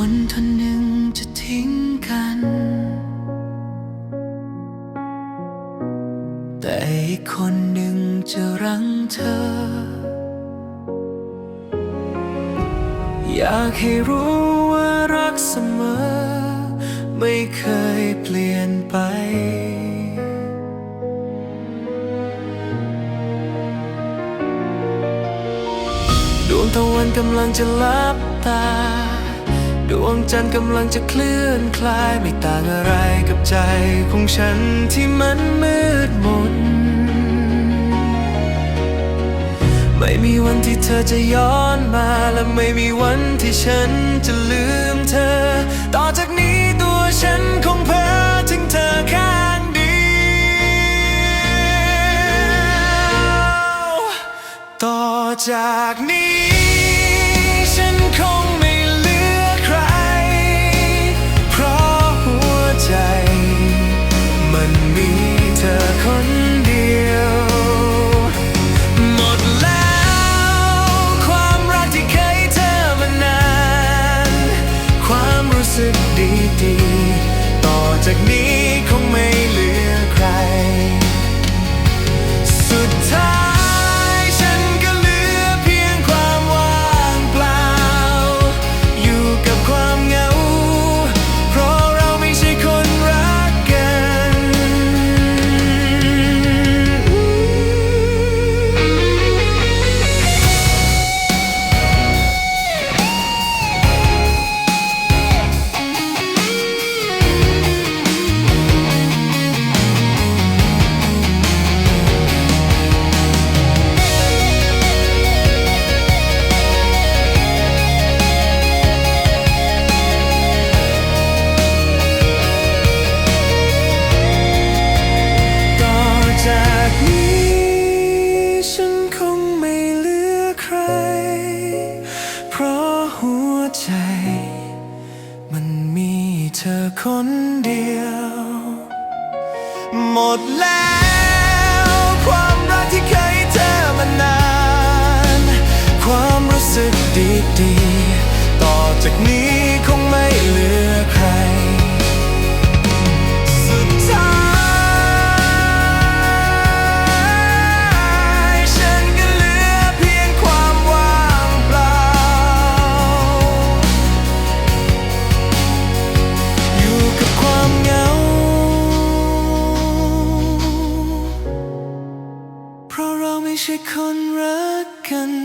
คนหนึ่งจะทิ้งกัน แต่อีกคนหนึ่งจะรังเธอ อยากให้รู้ว่ารักเสมอ ไม่เคยเปลี่ยนไป ดวงตะวันกำลังจะลับตา ดวงจันทร์กำลังจะเคลื่อนคลายไม่ต่างอะไรกับใจของฉันที่มันมืดมน ไม่มีวันที่เธอจะย้อนมาและไม่มีวันที่ฉันจะลืมเธอ ต่อจากนี้ตัวฉันคงเพ้อถึงเธอข้างเดียวต่อจากนี้ ต่อจากนี้คงไม่เหลือ คนเดียว หมดแล้ว ความรักที่เคยเธอมานาน ความรู้สึกดีๆ ต่อจากนี้ ช่คนรักกัน